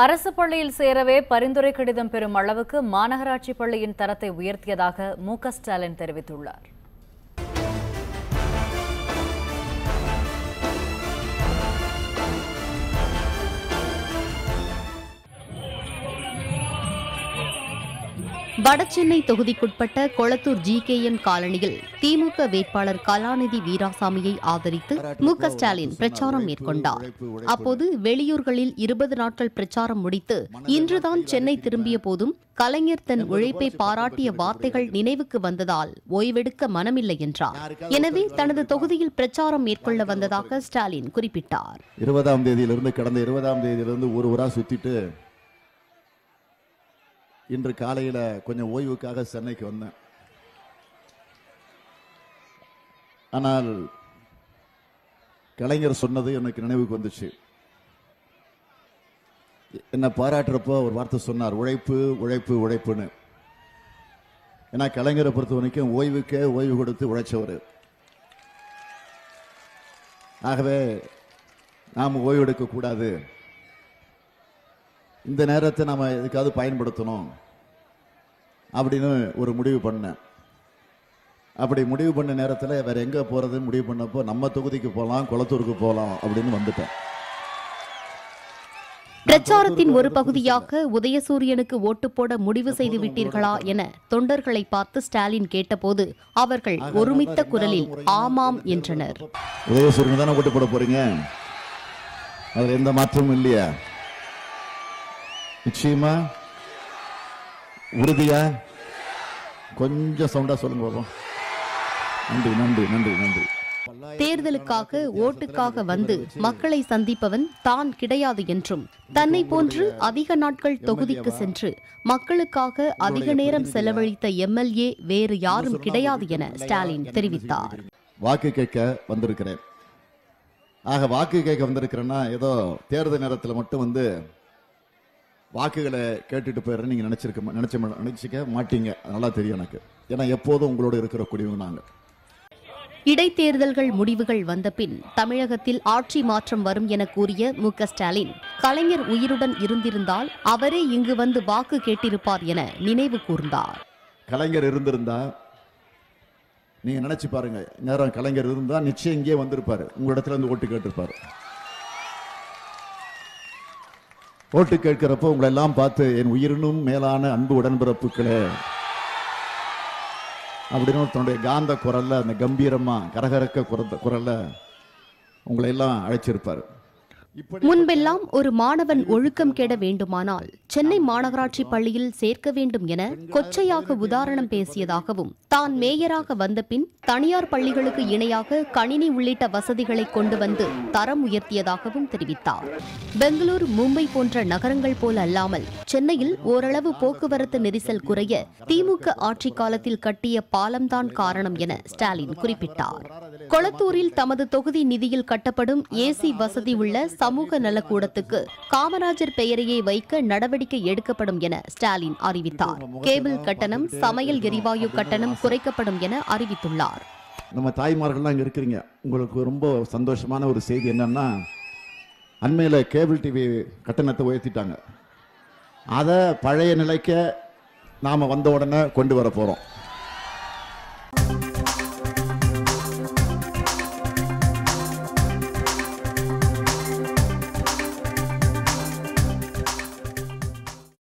அரசு பள்ளியில் சேரவே பரிந்துரை கடிதம் பெறும் அளவுக்கு மாநகராட்சி பள்ளியின் தரத்தை உயர்த்தியதாக மு க ஸ்டாலின் தெரிவித்துள்ளார். வடசென்னை தொகுதிக்குட்பட்ட கொளத்தூர் ஜி கே எம் காலனியில் திமுக வேட்பாளர் கலாநிதி வீராசாமியை ஆதரித்து மு ஸ்டாலின் பிரச்சாரம் மேற்கொண்டார். அப்போது வெளியூர்களில் இருபது நாட்கள் பிரச்சாரம் முடித்து இன்றுதான் சென்னை திரும்பிய போதும் கலைஞர் தன் உழைப்பை பாராட்டிய வார்த்தைகள் நினைவுக்கு வந்ததால் ஓய்வெடுக்க மனமில்லை என்றார். எனவே தனது தொகுதியில் பிரச்சாரம் மேற்கொள்ள வந்ததாக ஸ்டாலின் குறிப்பிட்டார். இருபதாம் தேதியிலிருந்து கடந்த இருபதாம் தேதியிலிருந்து ஒரு ஊரா சுத்திட்டு இன்று காலையில் கொஞ்சம் ஓய்வுக்காக சென்னைக்கு வந்தேன். ஆனால் கலைஞர் சொன்னது எனக்கு நினைவுக்கு வந்துச்சு. என்னை பாராட்டுறப்போ ஒரு வார்த்தை சொன்னார் உழைப்பு உழைப்பு உழைப்புன்னு. ஏன்னா கலைஞரை பொறுத்த வரைக்கும் ஓய்வுக்கே ஓய்வு கொடுத்து உழைச்சவர். ஆகவே நாம் ஓய்வு எடுக்கக்கூடாது இந்த நேரத்தை நாம எதுக்காவது பயன்படுத்தணும் அப்படின்னு ஒரு முடிவு பண்ணேன். அப்படி முடிவு பண்ண நேரத்தில் வேற எங்க போறதுன்னு முடிவு பண்ணப்போ நம்ம தொகுதிக்கு போகலாம் குளத்தூருக்கு போகலாம் அப்படின்னு வந்துட்டேன். பிரச்சாரத்தின் ஒரு பகுதியாக உதயசூரியனுக்கு ஓட்டு போட முடிவு செய்து விட்டீர்களா என தொண்டர்களை பார்த்து ஸ்டாலின் கேட்டபோது அவர்கள் ஒருமித்த குரலில் ஆமாம் என்றனர். உதயசூரியன் தானே ஓட்டு போட போறீங்க? அதுல எந்த மாற்றமும் இல்லையா? நிச்சயமா. உறுதியா? கொஞ்சம் சவுண்டா சொல்லுங்க பாப்போம் நன்றி நன்றி நன்றி நன்றி. தேர்தலுக்காக ஓட்டுக்காக வந்து மக்களை சந்திப்பவன் தான் கிடையாது என்றும். தன்னை போன்று அதிக நாட்கள் தொகுதிக்கு சென்று மக்களுக்காக அதிக நேரம் செலவழித்த எம்எல்ஏ வேறு யாரும் கிடையாது என ஸ்டாலின் தெரிவித்தார். வாக்கு கேட்க வந்திருக்கிறேன். ஆக வாக்கு கேட்க வந்திருக்கிறேன்னா ஏதோ தேர்தல் நேரத்தில் மட்டும் வந்து வாக்குகளை கேட்டுட்டு போயிடுறேன் நீங்க நினைச்சிருக்க நினைச்ச நினைச்சிக்க மாட்டீங்க. நல்லா தெரியும் எனக்கு. ஏன்னா எப்போதும் உங்களோட இருக்கிற குடிவங்க நாங்க. இடைத்தேர்தல்கள் முடிவுகள் வந்தபின் தமிழகத்தில் ஆட்சி மாற்றம் வரும் என கூறிய மு ஸ்டாலின் கலைஞர் உயிருடன் இருந்திருந்தால் அவரே இங்கு வந்து வாக்கு கேட்டிருப்பார் என நினைவு கூர்ந்தார். கலைஞர் இருந்திருந்தா நீங்க நினைச்சு பாருங்க நேரம் கலைஞர் இருந்தா நிச்சயம் இங்கே வந்திருப்பாரு. உங்க இடத்துல இருந்து ஓட்டு கேட்டிருப்பாரு. ஓட்டு கேட்கிறப்போ உங்களை எல்லாம் பார்த்து என் உயிரினும் மேலான அன்பு உடன்பிறப்புகளே. அப்படின்னு தன்னுடைய காந்த குரல்ல அந்த கம்பீரமா கரகரக்க குரந்த குரல்ல உங்களை எல்லாம் அழைச்சிருப்பாரு. முன்பெல்லாம் ஒரு மாணவன் ஒழுக்கம் கெட வேண்டுமானால் சென்னை மாநகராட்சி பள்ளியில் சேர்க்க வேண்டும் என கொச்சையாக உதாரணம் பேசியதாகவும் தான் மேயராக வந்த பின் தனியார் பள்ளிகளுக்கு இணையாக கணினி உள்ளிட்ட வசதிகளை கொண்டு வந்து தரம் உயர்த்தியதாகவும் தெரிவித்தார். பெங்களூரு மும்பை போன்ற நகரங்கள் போல அல்லாமல் சென்னையில் ஓரளவு போக்குவரத்து நெரிசல் குறைய திமுக ஆட்சி காலத்தில் கட்டிய பாலம்தான் காரணம் என ஸ்டாலின் குறிப்பிட்டார். கொளத்தூரில் தமது தொகுதி நிதியில் கட்டப்படும் ஏசி வசதி உள்ள சமூக நலக்கூடத்துக்கு காமராஜர் பெயரையே வைக்க நடவடிக்கை எடுக்கப்படும் என ஸ்டாலின் அறிவித்தார். கேபிள் கட்டணம் சமையல் எரிவாயு கட்டணம் குறைக்கப்படும் என அறிவித்துள்ளார். நம்ம தாய்மார்கள்லாம் இங்கே இருக்கிறீங்க. உங்களுக்கு ரொம்ப சந்தோஷமான ஒரு செய்தி என்னன்னா அண்மையில் கேபிள் டிவி கட்டணத்தை உயர்த்திட்டாங்க. அதை பழைய நிலைக்க நாம் வந்த உடனே கொண்டு வர போகிறோம்